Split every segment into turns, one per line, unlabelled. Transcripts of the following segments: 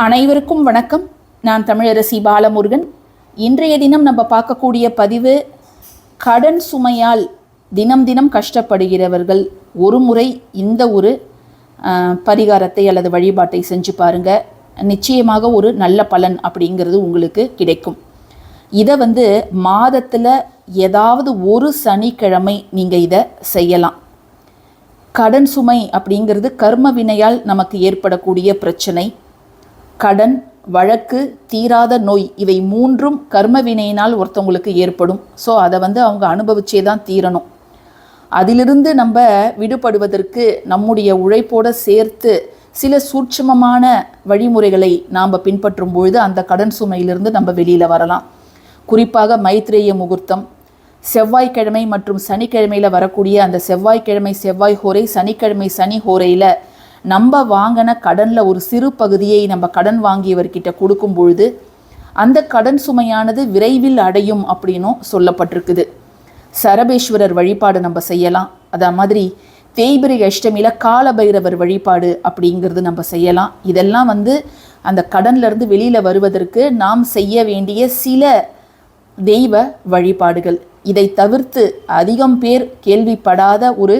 அனைவருக்கும் வணக்கம். நான் தமிழரசி பாலமுருகன். இன்றைய தினம் நம்ம பார்க்கக்கூடிய பதிவு கடன் சுமையால் தினம் தினம் கஷ்டப்படுகிறவர்கள் ஒரு முறை இந்த ஒரு பரிகாரத்தை அல்லது வழிபாட்டை செஞ்சு பாருங்க. நிச்சயமாக ஒரு நல்ல பலன் அப்படிங்கிறது உங்களுக்கு கிடைக்கும். இதை வந்து மாதத்தில் ஏதாவது ஒரு சனிக்கிழமை நீங்கள் இதை செய்யலாம். கடன் சுமை அப்படிங்கிறது கர்ம வினையால் நமக்கு ஏற்படக்கூடிய பிரச்சனை. கடன் வழக்கு தீராத நோய் இவை மூன்றும் கர்ம வினையினால் ஒருத்தவங்களுக்கு ஏற்படும். ஸோ அதை வந்து அவங்க அனுபவிச்சே தான் தீரணும். அதிலிருந்து நம்ம விடுபடுவதற்கு நம்முடைய உழைப்போடு சேர்த்து சில சூட்சமமான வழிமுறைகளை நாம் பின்பற்றும் பொழுது அந்த கடன் சுமையிலிருந்து நம்ம வெளியில் வரலாம். குறிப்பாக மைத்ரேய முகூர்த்தம் செவ்வாய்க்கிழமை மற்றும் சனிக்கிழமையில் வரக்கூடிய அந்த செவ்வாய்க்கிழமை செவ்வாய் ஹோரை சனிக்கிழமை சனி ஹோரையில் நம்ம வாங்கின கடனில் ஒரு சிறு பகுதியை நம்ம கடன் வாங்கியவர்கிட்ட கொடுக்கும் பொழுது அந்த கடன் சுமையானது விரைவில் அடையும் அப்படின்னும் சொல்லப்பட்டிருக்குது. சரபேஸ்வரர் வழிபாடு நம்ம செய்யலாம். அதே மாதிரி தேய்பிரை அஷ்டமியில் காலபைரவர் வழிபாடு அப்படிங்கிறது நம்ம செய்யலாம். இதெல்லாம் வந்து அந்த கடன்லேருந்து வெளியில் வருவதற்கு நாம் செய்ய வேண்டிய சில தெய்வ வழிபாடுகள். இதை தவிர்த்து அதிகம் பேர் கேள்விப்படாத ஒரு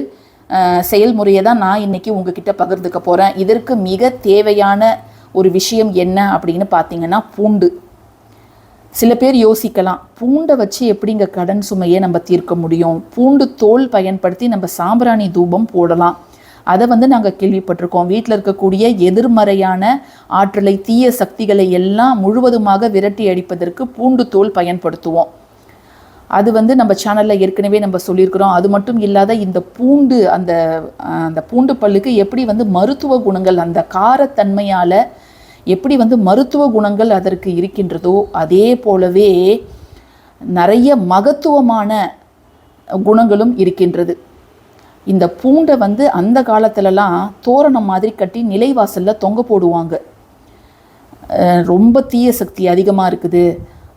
செயல்முறையை தான் நான் இன்றைக்கி உங்ககிட்ட பகிர்ந்துக்க போகிறேன் இதற்கு மிக தேவையான ஒரு விஷயம் என்ன அப்படின்னு பார்த்தீங்கன்னா பூண்டு. சில பேர் யோசிக்கலாம் பூண்டை வச்சு எப்படிங்க கடன் சுமையை நம்ம தீர்க்க முடியும்? பூண்டு தோல் பயன்படுத்தி நம்ம சாம்பிராணி தூபம் போடலாம். அதை வந்து நாங்கள் கேள்விப்பட்டிருக்கோம். வீட்டில் இருக்கக்கூடிய எதிர்மறையான ஆற்றலை தீய சக்திகளை எல்லாம் முழுவதுமாக விரட்டி அடிப்பதற்கு பூண்டு தோல் பயன்படுத்துவோம். அது வந்து நம்ம சேனலில் ஏற்கனவே நம்ம சொல்லியிருக்கிறோம். அது மட்டும் இல்லாத இந்த பூண்டு அந்த அந்த பூண்டு பல்லுக்கு எப்படி வந்து மருத்துவ குணங்கள் அந்த காரத்தன்மையால் எப்படி வந்து மருத்துவ குணங்கள் அதற்கு இருக்கின்றதோ அதே போலவே நிறைய மகத்துவமான குணங்களும் இருக்கின்றது. இந்த பூண்டை வந்து அந்த காலத்துலலாம் தோரணம் மாதிரி கட்டி நிலைவாசலில் தொங்க போடுவாங்க. ரொம்ப தீய சக்தி அதிகமாக இருக்குது.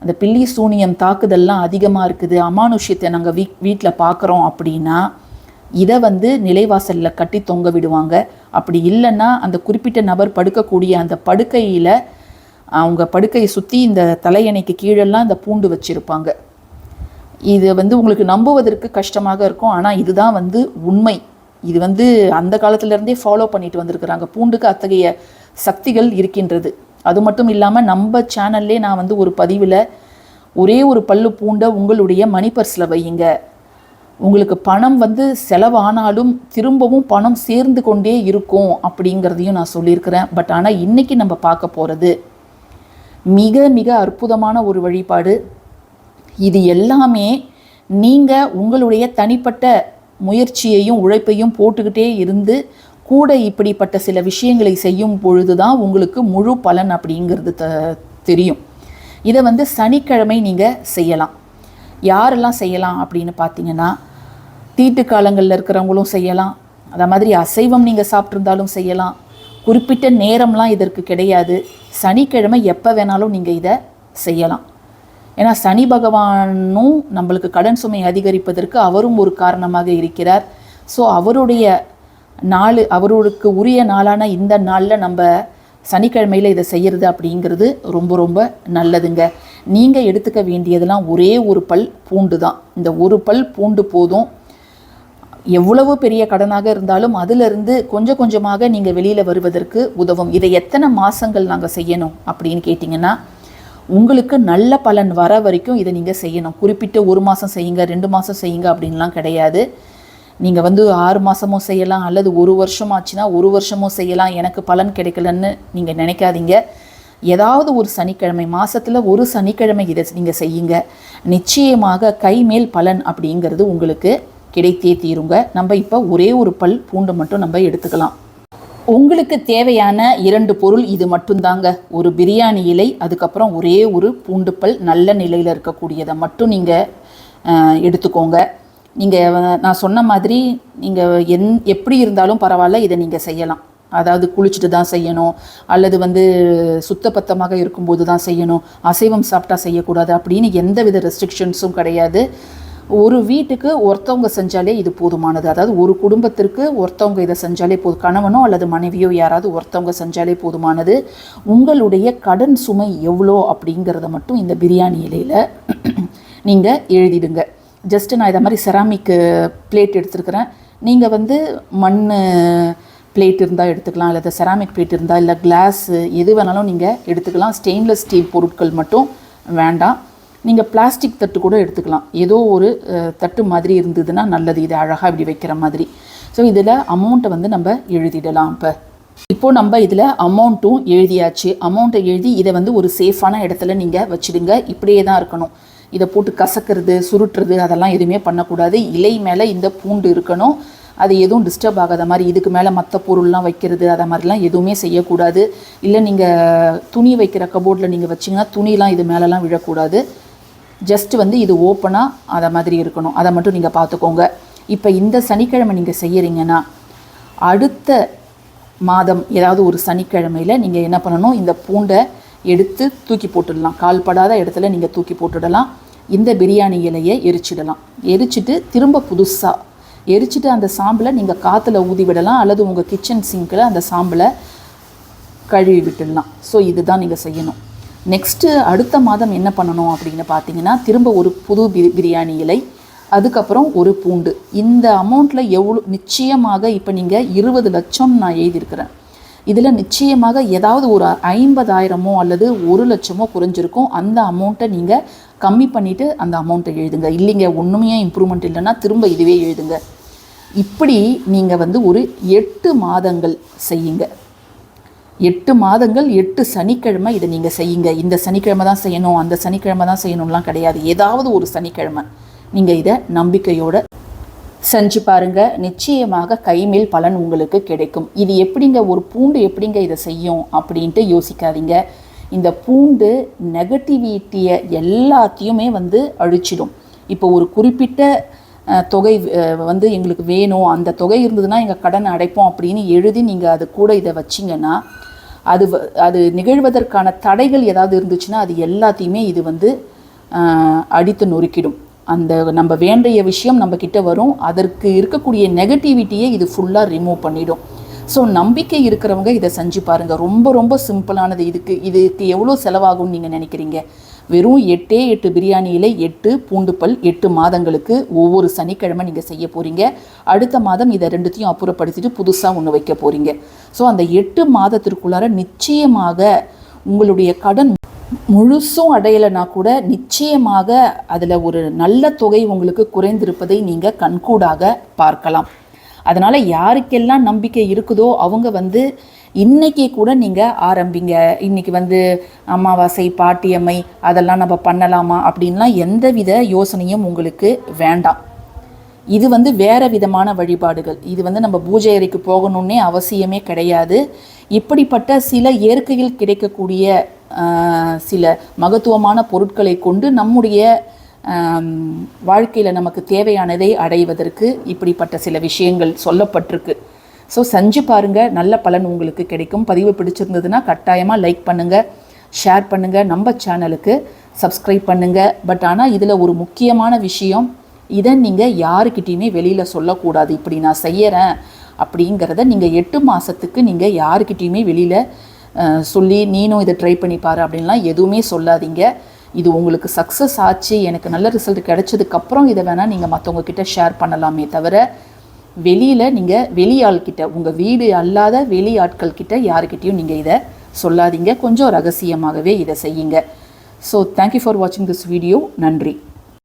அந்த பில்லி சூனியம் தாக்குதல்லாம் அதிகமாக இருக்குது அமானுஷ்யத்தை நாங்கள் வீ வீட்டில் பார்க்குறோம் அப்படின்னா இதை வந்து நிலைவாசலில் கட்டி தொங்க விடுவாங்க. அப்படி இல்லைன்னா அந்த குறிப்பிட்ட நபர் படுக்கக்கூடிய அந்த படுக்கையில் அவங்க படுக்கையை சுற்றி இந்த தலையணைக்கு கீழெல்லாம் இந்த பூண்டு வச்சுருப்பாங்க. இது வந்து உங்களுக்கு நம்புவதற்கு கஷ்டமாக இருக்கும். ஆனால் இதுதான் வந்து உண்மை. இது வந்து அந்த காலத்துலேருந்தே ஃபாலோ பண்ணிட்டு வந்திருக்கிறாங்க. பூண்டுக்கு அத்தகைய சக்திகள் இருக்கின்றது. அது மட்டும் இல்லாமல் நம்ம சேனல்லே நான் வந்து ஒரு பதிவில் ஒரே ஒரு பல்லு பூண்டை உங்களுடைய மணி பர்ஸில் வையுங்க. உங்களுக்கு பணம் வந்து செலவானாலும் திரும்பவும் பணம் சேர்ந்து கொண்டே இருக்கும் அப்படிங்கிறதையும் நான் சொல்லியிருக்கிறேன். பட் ஆனால் இன்றைக்கி நம்ம பார்க்க போகிறது மிக மிக அற்புதமான ஒரு வழிபாடு. இது எல்லாமே நீங்கள் உங்களுடைய தனிப்பட்ட முயற்சியையும் உழைப்பையும் போட்டுக்கிட்டே இருந்து கூட இப்படிப்பட்ட சில விஷயங்களை செய்யும் பொழுது தான் உங்களுக்கு முழு பலன் அப்படிங்கிறது த தெரியும். இதை வந்து சனிக்கிழமை நீங்கள் செய்யலாம். யாரெல்லாம் செய்யலாம் அப்படின்னு பார்த்தீங்கன்னா தீட்டு காலங்களில் இருக்கிறவங்களும் செய்யலாம். அதை மாதிரி அசைவம் நீங்கள் சாப்பிட்ருந்தாலும் செய்யலாம். குறிப்பிட்ட நேரம்லாம் இதற்கு கிடையாது. சனிக்கிழமை எப்போ வேணாலும் நீங்கள் இதை செய்யலாம். ஏன்னா சனி பகவானும் நம்மளுக்கு கடன் சுமை அதிகரிப்பதற்கு அவரும் ஒரு காரணமாக இருக்கிறார். ஸோ அவருடைய நாள் அவர்களுக்கு உரிய நாளான இந்த நாளில் நம்ம சனிக்கிழமையில் இதை செய்கிறது அப்படிங்கிறது ரொம்ப ரொம்ப நல்லதுங்க. நீங்கள் எடுத்துக்க வேண்டியதெல்லாம் ஒரே ஒரு பல் பூண்டு தான். இந்த ஒரு பல் பூண்டு போதும். எவ்வளவு பெரிய கடனாக இருந்தாலும் அதிலிருந்து கொஞ்சம் கொஞ்சமாக நீங்கள் வெளியில் வருவதற்கு உதவும். இதை எத்தனை மாதங்கள் நாங்கள் செய்யணும் அப்படின்னு கேட்டிங்கன்னா உங்களுக்கு நல்ல பலன் வர வரைக்கும் இதை நீங்கள் செய்யணும். குறிப்பிட்ட ஒரு மாதம் செய்யுங்க ரெண்டு மாதம் செய்யுங்க அப்படின்லாம் கிடையாது. நீங்கள் வந்து ஆறு மாதமும் செய்யலாம் அல்லது ஒரு வருஷம் ஆச்சுன்னா ஒரு வருஷமும் செய்யலாம் எனக்கு பலன் கிடைக்கலன்னு நீங்கள் நினைக்காதீங்க. ஏதாவது ஒரு சனிக்கிழமை மாதத்தில் ஒரு சனிக்கிழமை இதை நீங்கள் செய்யுங்க. நிச்சயமாக கைமேல் பலன் அப்படிங்கிறது உங்களுக்கு கிடைத்தே தீருங்க. நம்ம இப்போ ஒரே ஒரு பல் பூண்டு மட்டும் நம்ம எடுத்துக்கலாம். உங்களுக்கு தேவையான இரண்டு பொருள் இது மட்டும்தாங்க. ஒரு பிரியாணி இலை அதுக்கப்புறம் ஒரே ஒரு பூண்டு பல் நல்ல நிலையில் இருக்கக்கூடியதை மட்டும் நீங்கள் எடுத்துக்கோங்க. நீங்கள் நான் சொன்ன மாதிரி நீங்கள் எந் எப்படி இருந்தாலும் பரவாயில்ல இதை நீங்கள் செய்யலாம். அதாவது குளிச்சுட்டு தான் செய்யணும். அல்லது வந்து சுத்தபத்தமாக இருக்கும்போது தான் செய்யணும். அசைவம் சாப்பிட்டா செய்யக்கூடாது அப்படின்னு எந்த வித ரெஸ்ட்ரிக்ஷன்ஸும் கிடையாது. ஒரு வீட்டுக்கு ஒருத்தவங்க செஞ்சாலே இது போதுமானது. அதாவது ஒரு குடும்பத்திற்கு ஒருத்தவங்க இதை செஞ்சாலே போதும் கணவனோ அல்லது மனைவியோ யாராவது ஒருத்தவங்க செஞ்சாலே போதுமானது. உங்களுடைய கடன் சுமை எவ்வளோ அப்படிங்கிறத மட்டும் இந்த பிரியாணி இலையில் நீங்கள் எழுதிடுங்க. ஜஸ்ட்டு நான் இதை மாதிரி செராமிக்கு பிளேட் எடுத்துருக்கிறேன். நீங்கள் வந்து மண் பிளேட் இருந்தால் எடுத்துக்கலாம் இல்லை செராமிக் பிளேட் இருந்தால் இல்லை கிளாஸு எது வேணாலும் நீங்கள் எடுத்துக்கலாம். ஸ்டெயின்லெஸ் ஸ்டீல் பொருட்கள் மட்டும் வேண்டாம். நீங்கள் பிளாஸ்டிக் தட்டு கூட எடுத்துக்கலாம். ஏதோ ஒரு தட்டு மாதிரி இருந்ததுன்னா நல்லது. இது அழகாக இப்படி வைக்கிற மாதிரி. ஸோ இதில் அமௌண்ட்டை வந்து நம்ம எழுதிடலாம் இப்போ. இப்போது நம்ம இதில் அமௌண்ட்டும் எழுதியாச்சு. அமௌண்ட்டை எழுதி இதை வந்து ஒரு சேஃபான இடத்துல நீங்கள் வச்சிடுங்க. இப்படியே தான் இருக்கணும். இதை போட்டு கசக்கிறது சுருட்டுறது அதெல்லாம் எதுவுமே பண்ணக்கூடாது. இலை மேலே இந்த பூண்டு இருக்கணும். அது எதுவும் டிஸ்டர்ப் ஆகாத மாதிரி இதுக்கு மேலே மற்ற பொருள்லாம் வைக்கிறது அதை மாதிரிலாம் எதுவுமே செய்யக்கூடாது. இல்லை நீங்கள் துணி வைக்கிற கபோர்டில் நீங்கள் வச்சிங்கன்னா துணிலாம் இது மேலெலாம் விழக்கூடாது. ஜஸ்ட் வந்து இது ஓப்பனாக அதை மாதிரி இருக்கணும். அதை மட்டும் நீங்கள் பார்த்துக்கோங்க. இப்போ இந்த சனிக்கிழமை நீங்கள் செய்யறீங்கன்னா அடுத்த மாதம் ஏதாவது ஒரு சனிக்கிழமையில் நீங்கள் என்ன பண்ணணும்? இந்த பூண்டை எடுத்து தூக்கி போட்டுடலாம். கால்படாத இடத்துல நீங்கள் தூக்கி போட்டுடலாம். இந்த பிரியாணி இலையை எரிச்சிடலாம். எரிச்சிட்டு திரும்ப புதுசாக எரிச்சிட்டு அந்த சாம்பலை நீங்கள் காற்றுல ஊதி விடலாம். அல்லது உங்கள் கிச்சன் சிங்கில் அந்த சாம்பலை கழுவி விட்டுடலாம். ஸோ இதுதான் நீங்கள் செய்யணும். நெக்ஸ்ட்டு அடுத்த மாதம் என்ன பண்ணணும் அப்படின்னு பார்த்தீங்கன்னா திரும்ப ஒரு புது பி பிரியாணி இலை அதுக்கப்புறம் ஒரு பூண்டு. இந்த அமௌண்ட்டில் எவ்வளோ நிச்சயமாக இப்போ நீங்கள் இருபது லட்சம் நான் எழுதியிருக்கிறேன். இதில் நிச்சயமாக ஏதாவது ஒரு ஐம்பதாயிரமோ அல்லது ஒரு லட்சமோ குறைஞ்சிருக்கும். அந்த அமௌண்ட்டை நீங்கள் கம்மி பண்ணிவிட்டு அந்த அமௌண்ட்டை எழுதுங்க. இல்லைங்க ஒன்றுமே இம்ப்ரூவ்மெண்ட் இல்லைன்னா திரும்ப இதுவே எழுதுங்க. இப்படி நீங்கள் வந்து ஒரு எட்டு மாதங்கள் செய்யுங்க. எட்டு மாதங்கள் எட்டு சனிக்கிழமை இதை நீங்கள் செய்யுங்க. இந்த சனிக்கிழமை தான் செய்யணும் அந்த சனிக்கிழமை தான் செய்யணும்லாம் கிடையாது. ஏதாவது ஒரு சனிக்கிழமை. நீங்கள் இதை நம்பிக்கையோடு செஞ்சு பாருங்க. நிச்சயமாக கைமேல் பலன் உங்களுக்கு கிடைக்கும். இது எப்படிங்க ஒரு பூண்டு எப்படிங்க இதை செய்யும் அப்படின்ட்டு யோசிக்காதீங்க. இந்த பூண்டு நெகட்டிவிட்டியை எல்லாத்தையுமே வந்து அழிச்சிடும். இப்போ ஒரு குறிப்பிட்ட தொகை வந்து எங்களுக்கு வேணும். அந்த தொகை இருந்ததுன்னா எங்கள் கடன் அடைப்போம் அப்படின்னு எழுதி நீங்கள் அது கூட இதை வச்சிங்கன்னா அது வ- அது நிகழ்வதற்கான தடைகள் ஏதாவது இருந்துச்சுன்னா அது எல்லாத்தையுமே இது வந்து அடித்து நொறுக்கிடும். அந்த நம்ம வேண்டிய விஷயம் நம்ம கிட்ட வரும். அதற்கு இருக்கக்கூடிய நெகட்டிவிட்டியை இது ஃபுல்லாக ரிமூவ் பண்ணிடும். ஸோ நம்பிக்கை இருக்கிறவங்க இதை செஞ்சு பாருங்கள் ரொம்ப ரொம்ப சிம்பிளானது இதுக்கு இதுக்கு எவ்வளோ செலவாகும்னு நீங்கள் நினைக்கிறீங்க? வெறும் எட்டே எட்டு பிரியாணியில் எட்டு பூண்டுப்பல் எட்டு மாதங்களுக்கு ஒவ்வொரு சனிக்கிழமை நீங்கள் செய்ய போகிறீங்க அடுத்த மாதம் இதை ரெண்டுத்தையும் அப்புறப்படுத்திட்டு புதுசாக ஒன்று வைக்க போகிறீங்க ஸோ அந்த எட்டு மாதத்திற்குள்ளார நிச்சயமாக உங்களுடைய கடன் முழுசும் அடையலைனா கூட நிச்சயமாக அதில் ஒரு நல்ல தொகை உங்களுக்கு குறைந்திருப்பதை நீங்கள் கண்கூடாக பார்க்கலாம். அதனால் யாருக்கெல்லாம் நம்பிக்கை இருக்குதோ அவங்க வந்து இன்னைக்கு கூட நீங்கள் ஆரம்பிங்க. இன்றைக்கி வந்து அமாவாசை பாட்டியம்மை அதெல்லாம் நம்ம பண்ணலாமா அப்படின்லாம் எந்தவித யோசனையும் உங்களுக்கு வேண்டாம். இது வந்து வேறு விதமான வழிபாடுகள். இது வந்து நம்ம பூஜை அறைக்கு போகணுன்னே அவசியமே கிடையாது. இப்படிப்பட்ட சில இயற்கையில் கிடைக்கக்கூடிய சில மகத்துவமான பொருட்களை கொண்டு நம்முடைய வாழ்க்கையில் நமக்கு தேவையானதை அடைவதற்கு இப்படிப்பட்ட சில விஷயங்கள் சொல்லப்பட்டிருக்கு. ஸோ செஞ்சு பாருங்கள் நல்ல பலன் உங்களுக்கு கிடைக்கும். பதிவு பிடிச்சிருந்ததுன்னா கட்டாயமாக லைக் பண்ணுங்கள் ஷேர் பண்ணுங்கள் நம்ம சேனலுக்கு சப்ஸ்கிரைப் பண்ணுங்கள் பட் ஆனால் இதில் ஒரு முக்கியமான விஷயம் இதை நீங்கள் யாருக்கிட்டேயுமே வெளியில் சொல்லக்கூடாது. இப்படி நான் செய்கிறேன் அப்படிங்கிறத நீங்கள் எட்டு மாதத்துக்கு நீங்கள் யாருக்கிட்டேயுமே வெளியில் சொல்லி நீனும் இதை ட்ரை பண்ணி பாரு அப்படின்லாம் எதுவுமே சொல்லாதீங்க. இது உங்களுக்கு சக்ஸஸ் ஆச்சு எனக்கு நல்ல ரிசல்ட் கிடைச்சதுக்கப்புறம் இதை வேணால் நீங்கள் மற்றவங்க கிட்ட ஷேர் பண்ணலாமே தவிர வெளியில் நீங்கள் வெளி ஆள்கிட்ட உங்கள் வீடு அல்லாத வெளி ஆட்கள் கிட்ட யாருக்கிட்டேயும் நீங்கள் இதை சொல்லாதீங்க. கொஞ்சம் ரகசியமாகவே இதை செய்யுங்க. ஸோ தேங்க்யூ ஃபார் வாட்சிங் திஸ் வீடியோ நன்றி.